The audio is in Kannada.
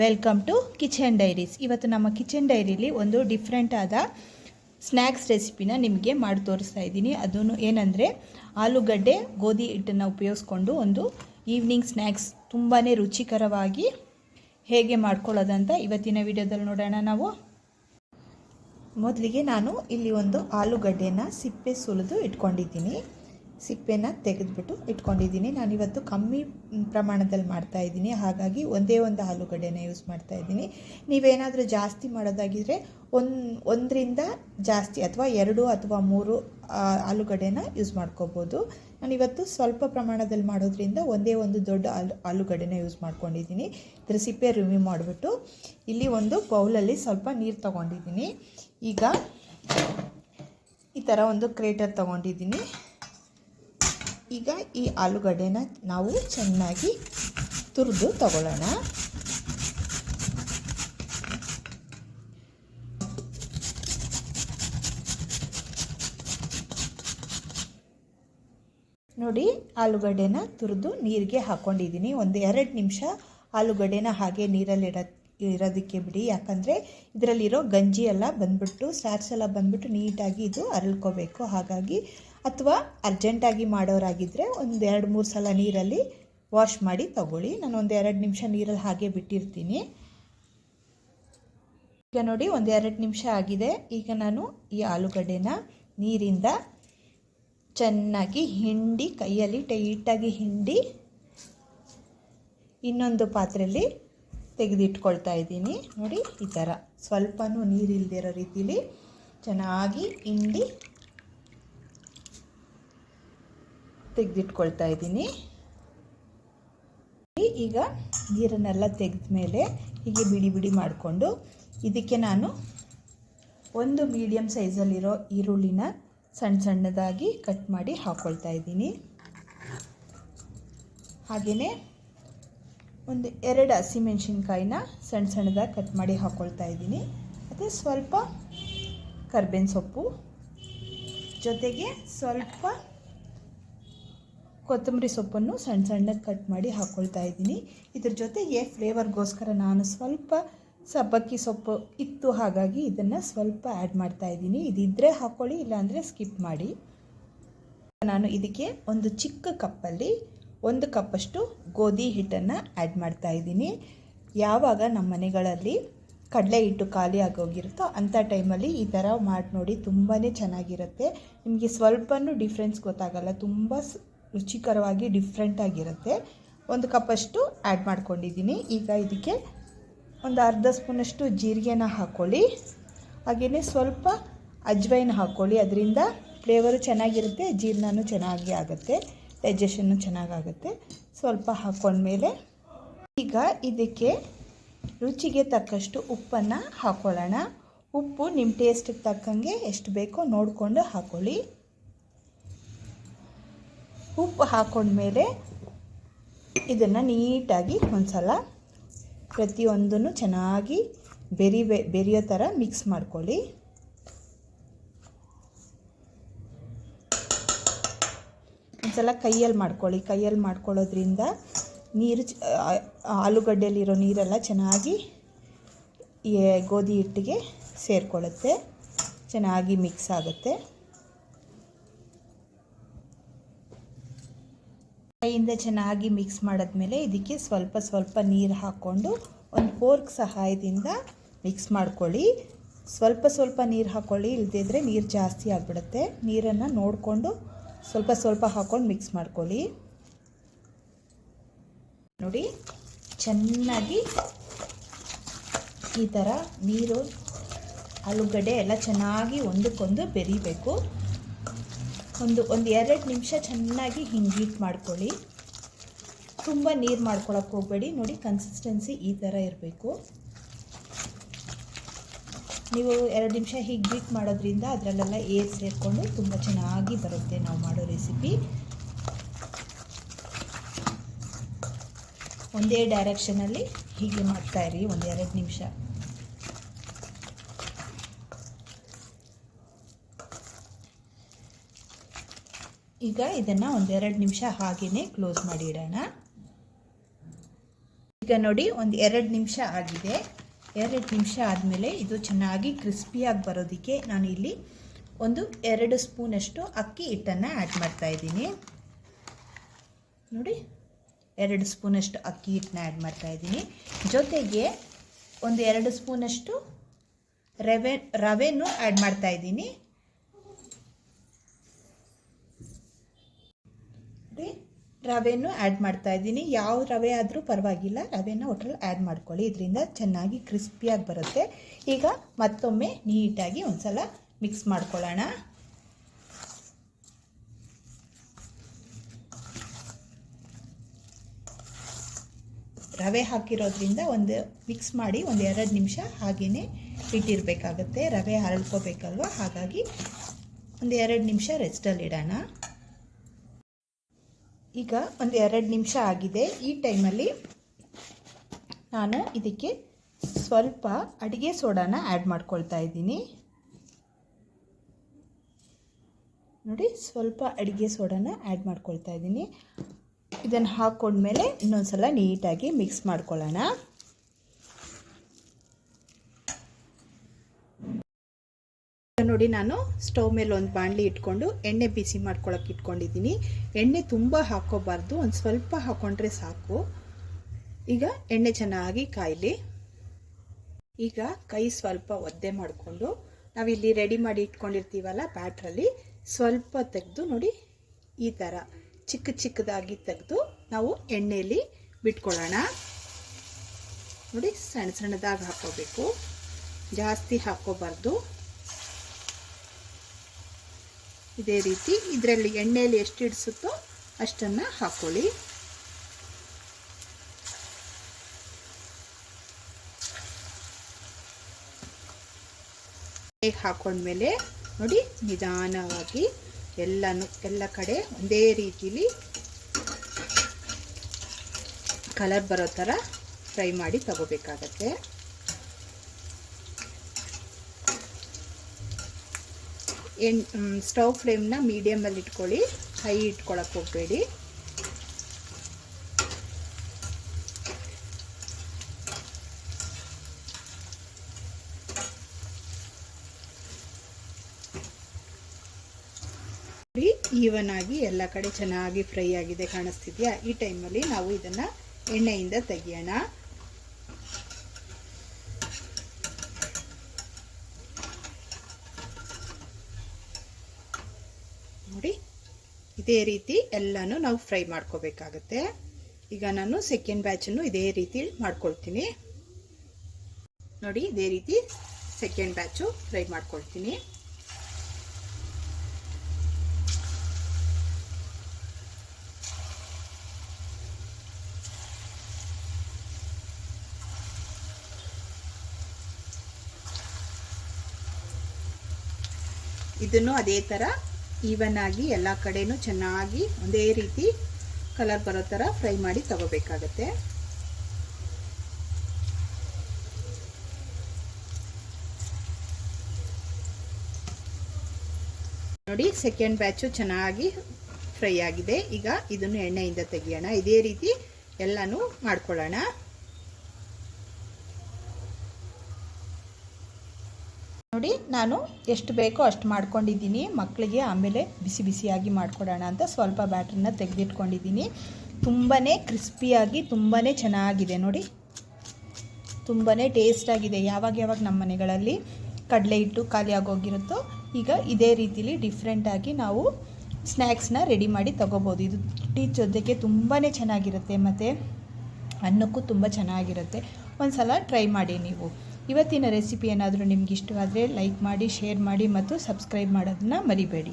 ವೆಲ್ಕಮ್ ಟು ಕಿಚನ್ ಡೈರೀಸ್ ಇವತ್ತು ನಮ್ಮ ಕಿಚನ್ ಡೈರಿಲಿ ಒಂದು ಡಿಫ್ರೆಂಟ್ ಆದ ಸ್ನ್ಯಾಕ್ಸ್ ರೆಸಿಪಿನ ನಿಮಗೆ ಮಾಡಿ ತೋರಿಸ್ತಾ ಇದ್ದೀನಿ. ಅದನ್ನು ಏನಂದರೆ ಆಲೂಗಡ್ಡೆ, ಗೋಧಿ ಹಿಟ್ಟನ್ನು ಉಪಯೋಗಿಸ್ಕೊಂಡು ಒಂದು ಈವ್ನಿಂಗ್ ಸ್ನ್ಯಾಕ್ಸ್ ತುಂಬಾ ರುಚಿಕರವಾಗಿ ಹೇಗೆ ಮಾಡ್ಕೊಳ್ಳೋದಂತ ಇವತ್ತಿನ ವಿಡಿಯೋದಲ್ಲಿ ನೋಡೋಣ ನಾವು. ಮೊದಲಿಗೆ ನಾನು ಇಲ್ಲಿ ಒಂದು ಆಲೂಗಡ್ಡೆಯನ್ನು ಸಿಪ್ಪೆ ಸುಲಿದು ಇಟ್ಕೊಂಡಿದ್ದೀನಿ. ಸಿಪ್ಪೆನ ತೆಗೆದುಬಿಟ್ಟು ಇಟ್ಕೊಂಡಿದ್ದೀನಿ. ನಾನಿವತ್ತು ಕಮ್ಮಿ ಪ್ರಮಾಣದಲ್ಲಿ ಮಾಡ್ತಾ ಇದ್ದೀನಿ. ಹಾಗಾಗಿ ಒಂದೇ ಒಂದು ಆಲೂಗಡ್ಡೆನ ಯೂಸ್ ಮಾಡ್ತಾ ಇದ್ದೀನಿ. ನೀವೇನಾದರೂ ಜಾಸ್ತಿ ಮಾಡೋದಾಗಿದ್ದರೆ ಒಂದು, ಒಂದರಿಂದ ಜಾಸ್ತಿ ಅಥವಾ ಎರಡು ಅಥವಾ ಮೂರು ಆಲೂಗಡ್ಡೆನ ಯೂಸ್ ಮಾಡ್ಕೋಬೋದು. ನಾನಿವತ್ತು ಸ್ವಲ್ಪ ಪ್ರಮಾಣದಲ್ಲಿ ಮಾಡೋದ್ರಿಂದ ಒಂದೇ ಒಂದು ದೊಡ್ಡ ಆಲು, ಆಲೂಗಡ್ಡೆನ ಯೂಸ್ ಮಾಡ್ಕೊಂಡಿದ್ದೀನಿ. ಇದರ ಸಿಪ್ಪೆ ರಿಮೂವ್ ಮಾಡಿಬಿಟ್ಟು ಇಲ್ಲಿ ಒಂದು ಬೌಲಲ್ಲಿ ಸ್ವಲ್ಪ ನೀರು ತೊಗೊಂಡಿದ್ದೀನಿ. ಈಗ ಈ ಥರ ಒಂದು ಕ್ರೇಟರ್ ತೊಗೊಂಡಿದ್ದೀನಿ. ಈಗ ಈ ಆಲೂಗಡ್ಡೆನ ನಾವು ಚೆನ್ನಾಗಿ ತುರಿದು ತಗೊಳ್ಳೋಣ. ನೋಡಿ, ಆಲೂಗಡ್ಡೆನ ತುರಿದು ನೀರಿಗೆ ಹಾಕ್ಕೊಂಡಿದ್ದೀನಿ ಒಂದು ಎರಡು ನಿಮಿಷ ಆಲೂಗಡ್ಡೆನ ಹಾಗೆ ನೀರಲ್ಲಿಡ ಇರೋದಕ್ಕೆ ಬಿಡಿ. ಯಾಕಂದರೆ ಇದರಲ್ಲಿರೋ ಗಂಜಿ ಎಲ್ಲ ಬಂದ್ಬಿಟ್ಟು ಸ್ಟಾರ್ಚ್ ಎಲ್ಲ ಬಂದ್ಬಿಟ್ಟು ನೀಟಾಗಿ ಇದು ಅರಳ್ಕೋಬೇಕು. ಹಾಗಾಗಿ ಅಥವಾ ಅರ್ಜೆಂಟಾಗಿ ಮಾಡೋರಾಗಿದ್ದರೆ ಒಂದು ಎರಡು ಮೂರು ಸಲ ನೀರಲ್ಲಿ ವಾಶ್ ಮಾಡಿ ತಗೊಳ್ಳಿ. ನಾನು ಒಂದು ಎರಡು ನಿಮಿಷ ನೀರಲ್ಲಿ ಹಾಗೆ ಬಿಟ್ಟಿರ್ತೀನಿ. ಈಗ ನೋಡಿ ಒಂದು ಎರಡು ನಿಮಿಷ ಆಗಿದೆ. ಈಗ ನಾನು ಈ ಆಲೂಗಡ್ಡೆನ ನೀರಿಂದ ಚೆನ್ನಾಗಿ ಹಿಂಡಿ, ಕೈಯಲ್ಲಿ ಟೈಟಾಗಿ ಹಿಂಡಿ ಇನ್ನೊಂದು ಪಾತ್ರೆಯಲ್ಲಿ ತೆಗೆದಿಟ್ಕೊಳ್ತಾ ಇದ್ದೀನಿ. ನೋಡಿ ಈ ಥರ ಸ್ವಲ್ಪನೂ ನೀರಿಲ್ದಿರೋ ರೀತಿಲಿ ಚೆನ್ನಾಗಿ ಹಿಂಡಿ ತೆಗೆದಿಟ್ಕೊಳ್ತಾ ಇದ್ದೀನಿ. ಈಗ ನೀರನ್ನೆಲ್ಲ ತೆಗೆದ ಮೇಲೆ ಹೀಗೆ ಬಿಡಿ ಬಿಡಿ ಮಾಡಿಕೊಂಡು ಇದಕ್ಕೆ ನಾನು ಒಂದು ಮೀಡಿಯಮ್ ಸೈಜಲ್ಲಿರೋ ಈರುಳ್ಳಿನ ಸಣ್ಣ ಸಣ್ಣದಾಗಿ ಕಟ್ ಮಾಡಿ ಹಾಕ್ಕೊಳ್ತಾ ಇದ್ದೀನಿ. ಹಾಗೆಯೇ ಒಂದು ಎರಡು ಹಸಿಮೆಣ್ಸಿನ್ಕಾಯಿನ ಸಣ್ಣ ಸಣ್ಣದಾಗಿ ಕಟ್ ಮಾಡಿ ಹಾಕ್ಕೊಳ್ತಾ ಇದ್ದೀನಿ. ಮತ್ತು ಸ್ವಲ್ಪ ಕರ್ಬೇವಿನ ಸೊಪ್ಪು ಜೊತೆಗೆ ಸ್ವಲ್ಪ ಕೊತ್ತಂಬರಿ ಸೊಪ್ಪನ್ನು ಸಣ್ಣ ಸಣ್ಣಗೆ ಕಟ್ ಮಾಡಿ ಹಾಕ್ಕೊಳ್ತಾ ಇದ್ದೀನಿ. ಇದ್ರ ಜೊತೆಗೆ ಫ್ಲೇವರ್ಗೋಸ್ಕರ ನಾನು ಸ್ವಲ್ಪ ಸಬ್ಬಕ್ಕಿ ಸೊಪ್ಪು ಇತ್ತು ಹಾಗಾಗಿ ಇದನ್ನು ಸ್ವಲ್ಪ ಆ್ಯಡ್ ಮಾಡ್ತಾ ಇದ್ದೀನಿ. ಇದಿದ್ದರೆ ಹಾಕ್ಕೊಳ್ಳಿ ಇಲ್ಲಾಂದರೆ ಸ್ಕಿಪ್ ಮಾಡಿ. ನಾನು ಇದಕ್ಕೆ ಒಂದು ಚಿಕ್ಕ ಕಪ್ಪಲ್ಲಿ ಒಂದು ಕಪ್ಪಷ್ಟು ಗೋಧಿ ಹಿಟ್ಟನ್ನು ಆ್ಯಡ್ ಮಾಡ್ತಾ ಇದ್ದೀನಿ. ಯಾವಾಗ ನಮ್ಮ ಮನೆಗಳಲ್ಲಿ ಕಡಲೆ ಹಿಟ್ಟು ಖಾಲಿ ಆಗೋಗಿರುತ್ತೋ ಅಂಥ ಟೈಮಲ್ಲಿ ಈ ಥರ ಮಾಡಿ ನೋಡಿ ತುಂಬಾ ಚೆನ್ನಾಗಿರುತ್ತೆ. ನಿಮಗೆ ಸ್ವಲ್ಪನೂ ಡಿಫ್ರೆನ್ಸ್ ಗೊತ್ತಾಗಲ್ಲ. ತುಂಬ ರುಚಿಕರವಾಗಿ ಡಿಫ್ರೆಂಟಾಗಿರುತ್ತೆ ಒಂದು ಕಪ್ಪಷ್ಟು ಆ್ಯಡ್ ಮಾಡ್ಕೊಂಡಿದ್ದೀನಿ. ಈಗ ಇದಕ್ಕೆ ಒಂದು ಅರ್ಧ ಸ್ಪೂನಷ್ಟು ಜೀರಿಗೆನ ಹಾಕ್ಕೊಳ್ಳಿ ಹಾಗೆಯೇ ಸ್ವಲ್ಪ ಅಜ್ವೈನ್ ಹಾಕ್ಕೊಳ್ಳಿ ಅದರಿಂದ ಫ್ಲೇವರು ಚೆನ್ನಾಗಿರುತ್ತೆ, ಜೀರ್ಣನೂ ಚೆನ್ನಾಗಿ ಆಗುತ್ತೆ ಡೈಜೆಷನ್ನು ಚೆನ್ನಾಗಾಗುತ್ತೆ ಸ್ವಲ್ಪ ಹಾಕ್ಕೊಂಡ್ಮೇಲೆ ಈಗ ಇದಕ್ಕೆ ರುಚಿಗೆ ತಕ್ಕಷ್ಟು ಉಪ್ಪನ್ನು ಹಾಕ್ಕೊಳ್ಳೋಣ ಉಪ್ಪು ನಿಮ್ಮ ಟೇಸ್ಟಿಗೆ ತಕ್ಕಂಗೆ ಎಷ್ಟು ಬೇಕೋ ನೋಡಿಕೊಂಡು ಹಾಕ್ಕೊಳ್ಳಿ ಉಪ್ಪು ಹಾಕೊಂಡ್ಮೇಲೆ ಇದನ್ನು ನೀಟಾಗಿ ಒಂದು ಸಲ ಪ್ರತಿಯೊಂದನ್ನು ಚೆನ್ನಾಗಿ ಬೆರಿ ಬೆರೆಯೋ ಥರ ಮಿಕ್ಸ್ ಮಾಡ್ಕೊಳ್ಳಿ. ಒಂದ್ಸಲ ಕೈಯಲ್ಲಿ ಮಾಡ್ಕೊಳ್ಳಿ. ಕೈಯಲ್ಲಿ ಮಾಡ್ಕೊಳ್ಳೋದ್ರಿಂದ ನೀರು ಆಲೂಗಡ್ಡೆಯಲ್ಲಿರೋ ನೀರೆಲ್ಲ ಚೆನ್ನಾಗಿ ಗೋಧಿ ಹಿಟ್ಟಿಗೆ ಸೇರಿಕೊಳ್ಳುತ್ತೆ. ಚೆನ್ನಾಗಿ ಮಿಕ್ಸ್ ಆಗುತ್ತೆ. ಕೈಯಿಂದ ಚೆನ್ನಾಗಿ ಮಿಕ್ಸ್ ಮಾಡಿದ್ಮೇಲೆ ಇದಕ್ಕೆ ಸ್ವಲ್ಪ ಸ್ವಲ್ಪ ನೀರು ಹಾಕ್ಕೊಂಡು ಒಂದು ಫೋರ್ಕ್ ಸಹಾಯದಿಂದ ಮಿಕ್ಸ್ ಮಾಡ್ಕೊಳ್ಳಿ. ಸ್ವಲ್ಪ ಸ್ವಲ್ಪ ನೀರು ಹಾಕ್ಕೊಳ್ಳಿ ಇಲ್ದಿದ್ರೆ ನೀರು ಜಾಸ್ತಿ ಆಗಿಬಿಡುತ್ತೆ. ನೀರನ್ನು ನೋಡಿಕೊಂಡು ಸ್ವಲ್ಪ ಸ್ವಲ್ಪ ಹಾಕ್ಕೊಂಡು ಮಿಕ್ಸ್ ಮಾಡ್ಕೊಳ್ಳಿ. ನೋಡಿ, ಚೆನ್ನಾಗಿ ಈ ಥರ ನೀರು, ಆಲೂಗಡ್ಡೆ ಎಲ್ಲ ಚೆನ್ನಾಗಿ ಒಂದಕ್ಕೊಂದು ಬೆರಿಬೇಕು. ಒಂದು ಒಂದು ಎರಡು ನಿಮಿಷ ಚೆನ್ನಾಗಿ ಹಿಂಗೆ ಹೀಟ್ ಮಾಡ್ಕೊಳ್ಳಿ. ತುಂಬ ನೀರು ಮಾಡ್ಕೊಳಕ್ಕೆ ಹೋಗಬೇಡಿ. ನೋಡಿ ಕನ್ಸಿಸ್ಟೆನ್ಸಿ ಈ ಥರ ಇರಬೇಕು. ನೀವು ಎರಡು ನಿಮಿಷ ಹೀಗೆ ಬೀಟ್ ಮಾಡೋದ್ರಿಂದ ಅದರಲ್ಲೆಲ್ಲ ಏರ್ ಸೇರಿಕೊಂಡು ತುಂಬ ಚೆನ್ನಾಗಿ ಬರುತ್ತೆ ನಾವು ಮಾಡೋ ರೆಸಿಪಿ ಒಂದೇ ಡೈರೆಕ್ಷನಲ್ಲಿ ಹೀಗೆ ಮಾಡ್ತಾಯಿರಿ ಒಂದು ಎರಡು ನಿಮಿಷ. ಈಗ ಇದನ್ನು ಒಂದೆರಡು ನಿಮಿಷ ಹಾಗೆಯೇ ಕ್ಲೋಸ್ ಮಾಡಿ ಇಡೋಣ. ಈಗ ನೋಡಿ, ಒಂದು ಎರಡು ನಿಮಿಷ ಆಗಿದೆ. ಎರಡು ನಿಮಿಷ ಆದಮೇಲೆ ಇದು ಚೆನ್ನಾಗಿ ಕ್ರಿಸ್ಪಿಯಾಗಿ ಬರೋದಕ್ಕೆ ನಾನು ಇಲ್ಲಿ ಒಂದು ಎರಡು ಸ್ಪೂನಷ್ಟು ಅಕ್ಕಿ ಹಿಟ್ಟನ್ನು ಆ್ಯಡ್ ಮಾಡ್ತಾ ಇದ್ದೀನಿ. ನೋಡಿ, ಎರಡು ಸ್ಪೂನಷ್ಟು ಅಕ್ಕಿ ಹಿಟ್ಟನ್ನ ಆ್ಯಡ್ ಮಾಡ್ತಾ ಇದ್ದೀನಿ. ಜೊತೆಗೆ ಒಂದು ಎರಡು ಸ್ಪೂನಷ್ಟು ರವೆ, ರವೆನೂ ಆ್ಯಡ್ ಮಾಡ್ತಾ ಇದ್ದೀನಿ ನೋಡಿ ರವೆನೂ ಆ್ಯಡ್ ಮಾಡ್ತಾ ಇದ್ದೀನಿ. ಯಾವ ರವೆ ಆದರೂ ಪರವಾಗಿಲ್ಲ. ರವೆನ ಒಟ್ಟರಲ್ಲಿ ಆ್ಯಡ್ ಮಾಡ್ಕೊಳ್ಳಿ. ಇದರಿಂದ ಚೆನ್ನಾಗಿ ಕ್ರಿಸ್ಪಿಯಾಗಿ ಬರುತ್ತೆ. ಈಗ ಮತ್ತೊಮ್ಮೆ ನೀಟಾಗಿ ಒಂದು ಸಲ ಮಿಕ್ಸ್ ಮಾಡ್ಕೊಳ್ಳೋಣ. ರವೆ ಹಾಕಿರೋದ್ರಿಂದ ಒಂದು ಮಿಕ್ಸ್ ಮಾಡಿ ಒಂದು ಎರಡು ನಿಮಿಷ ಹಾಗೆಯೇ ಇಟ್ಟಿರಬೇಕಾಗತ್ತೆ. ರವೆ ಹರಳ್ಕೋಬೇಕಲ್ವ? ಹಾಗಾಗಿ ಒಂದು ಎರಡು ನಿಮಿಷ ರೆಸ್ಟಲ್ಲಿ ಇಡೋಣ ಈಗ ಒಂದು ಎರಡು ನಿಮಿಷ ಆಗಿದೆ. ಈ ಟೈಮಲ್ಲಿ ನಾನು ಇದಕ್ಕೆ ಸ್ವಲ್ಪ ಅಡುಗೆ ಸೋಡಾನ ಆ್ಯಡ್ ಮಾಡ್ಕೊಳ್ತಾ ಇದ್ದೀನಿ. ನೋಡಿ, ಸ್ವಲ್ಪ ಅಡುಗೆ ಸೋಡಾನ ಆ್ಯಡ್ ಮಾಡ್ಕೊಳ್ತಾ ಇದ್ದೀನಿ. ಇದನ್ನು ಹಾಕ್ಕೊಂಡ್ಮೇಲೆ ಇನ್ನೊಂದು ಸಲ ನೀಟಾಗಿ ಮಿಕ್ಸ್ ಮಾಡ್ಕೊಳ್ಳೋಣ. ನೋಡಿ ನಾನು ಸ್ಟವ್ ಮೇಲೆ ಒಂದು ಬಾಣಲಿ ಇಟ್ಕೊಂಡು ಎಣ್ಣೆ ಬಿಸಿ ಮಾಡ್ಕೊಳಕ್ಕೆ ಇಟ್ಕೊಂಡಿದ್ದೀನಿ. ಎಣ್ಣೆ ತುಂಬ ಹಾಕೋಬಾರ್ದು ಒಂದು ಸ್ವಲ್ಪ ಹಾಕ್ಕೊಂಡ್ರೆ ಸಾಕು. ಈಗ ಎಣ್ಣೆ ಚೆನ್ನಾಗಿ ಕಾಯಲಿ. ಈಗ ಕೈ ಸ್ವಲ್ಪ ಒದ್ದೆ ಮಾಡಿಕೊಂಡು, ನಾವಿಲ್ಲಿ ರೆಡಿ ಮಾಡಿ ಇಟ್ಕೊಂಡಿರ್ತೀವಲ್ಲ ಬ್ಯಾಟ್ರಲ್ಲಿ, ಸ್ವಲ್ಪ ತೆಗೆದು ನೋಡಿ ಈ ಥರ ಚಿಕ್ಕ ಚಿಕ್ಕದಾಗಿ ತೆಗೆದು ನಾವು ಎಣ್ಣೆಯಲ್ಲಿ ಬಿಟ್ಕೊಳ್ಳೋಣ. ನೋಡಿ ಸಣ್ಣ ಸಣ್ಣದಾಗಿ ಹಾಕೋಬೇಕು ಜಾಸ್ತಿ ಹಾಕ್ಕೋಬಾರ್ದು. ಇದೇ ರೀತಿ ಇದರಲ್ಲಿ ಎಣ್ಣೆಯಲ್ಲಿ ಎಷ್ಟು ಇಡಿಸುತ್ತೋ ಅಷ್ಟನ್ನು ಹಾಕ್ಕೊಳ್ಳಿ ಹಾಕೊಂಡ್ಮೇಲೆ ನೋಡಿ ನಿಧಾನವಾಗಿ ಎಲ್ಲನೂ ಎಲ್ಲ ಕಡೆ ಒಂದೇ ರೀತಿಲಿ ಕಲರ್ ಬರೋ ಥರ ಫ್ರೈ ಮಾಡಿ ತಗೋಬೇಕಾಗತ್ತೆ. ಎಣ್ ಸ್ಟವ್ ಫ್ಲೇಮ್ನ ಮೀಡಿಯಮಲ್ಲಿ ಇಟ್ಕೊಳ್ಳಿ. ಹೈ ಇಟ್ಕೊಳಕ್ಕೆ ಹೋಗಬೇಡಿ. ಈವನ್ ಆಗಿ ಎಲ್ಲ ಕಡೆ ಚೆನ್ನಾಗಿ ಫ್ರೈ ಆಗಿದೆ, ಕಾಣಿಸ್ತಿದೆಯಾ? ಈ ಟೈಮಲ್ಲಿ ನಾವು ಇದನ್ನು ಎಣ್ಣೆಯಿಂದ ತೆಗಿಯೋಣ ನೋಡಿ ಇದೇ ರೀತಿ ಎಲ್ಲನೂ ನಾವು ಫ್ರೈ ಮಾಡ್ಕೋಬೇಕಾಗತ್ತೆ. ಈಗ ನಾನು ಸೆಕೆಂಡ್ ಬ್ಯಾಚನ್ನು ಇದೇ ರೀತಿ ಮಾಡ್ಕೊಳ್ತೀನಿ. ನೋಡಿ, ಇದೇ ರೀತಿ ಸೆಕೆಂಡ್ ಬ್ಯಾಚು ಫ್ರೈ ಮಾಡ್ಕೊಳ್ತೀನಿ. ಇದನ್ನು ಅದೇ ಥರ ಈವನ್ ಆಗಿ ಎಲ್ಲ ಕಡೆನೂ ಚೆನ್ನಾಗಿ ಒಂದೇ ರೀತಿ ಕಲರ್ ಬರೋ ಥರ ಫ್ರೈ ಮಾಡಿ ತಗೋಬೇಕಾಗತ್ತೆ. ನೋಡಿ ಸೆಕೆಂಡ್ ಬ್ಯಾಚು ಚೆನ್ನಾಗಿ ಫ್ರೈ ಆಗಿದೆ. ಈಗ ಇದನ್ನು ಎಣ್ಣೆಯಿಂದ ತೆಗಿಯೋಣ. ಇದೇ ರೀತಿ ಎಲ್ಲನೂ ಮಾಡ್ಕೊಳ್ಳೋಣ. ನೋಡಿ, ನಾನು ಎಷ್ಟು ಬೇಕೋ ಅಷ್ಟು ಮಾಡ್ಕೊಂಡಿದ್ದೀನಿ. ಮಕ್ಕಳಿಗೆ ಆಮೇಲೆ ಬಿಸಿ ಬಿಸಿಯಾಗಿ ಮಾಡಿಕೊಡೋಣ ಅಂತ ಸ್ವಲ್ಪ ಬ್ಯಾಟ್ರನ್ನ ತೆಗೆದಿಟ್ಕೊಂಡಿದ್ದೀನಿ. ತುಂಬಾ ಕ್ರಿಸ್ಪಿಯಾಗಿ ತುಂಬಾ ಚೆನ್ನಾಗಿದೆ ನೋಡಿ. ತುಂಬಾ ಟೇಸ್ಟಾಗಿದೆ. ಯಾವಾಗ ಯಾವಾಗ ನಮ್ಮ ಮನೆಗಳಲ್ಲಿ ಕಡಲೆ ಹಿಟ್ಟು ಖಾಲಿಯಾಗೋಗಿರುತ್ತೋ ಈಗ ಇದೇ ರೀತಿಲಿ ಡಿಫ್ರೆಂಟಾಗಿ ನಾವು ಸ್ನ್ಯಾಕ್ಸ್ನ ರೆಡಿ ಮಾಡಿ ತೊಗೋಬೋದು. ಇದು ಟೀ ಜೊತೆಗೆ ತುಂಬಾ ಚೆನ್ನಾಗಿರುತ್ತೆ ಮತ್ತು ಅನ್ನಕ್ಕೂ ತುಂಬ ಚೆನ್ನಾಗಿರುತ್ತೆ. ಒಂದು ಸಲ ಟ್ರೈ ಮಾಡಿ ನೀವು. ಇವತ್ತಿನ ರೆಸಿಪಿ ಏನಾದರೂ ನಿಮ್ಗೆ ಇಷ್ಟವಾದರೆ ಲೈಕ್ ಮಾಡಿ ಶೇರ್ ಮಾಡಿ ಮತ್ತು ಸಬ್ಸ್ಕ್ರೈಬ್ ಮಾಡೋದನ್ನ ಮರಿಬೇಡಿ.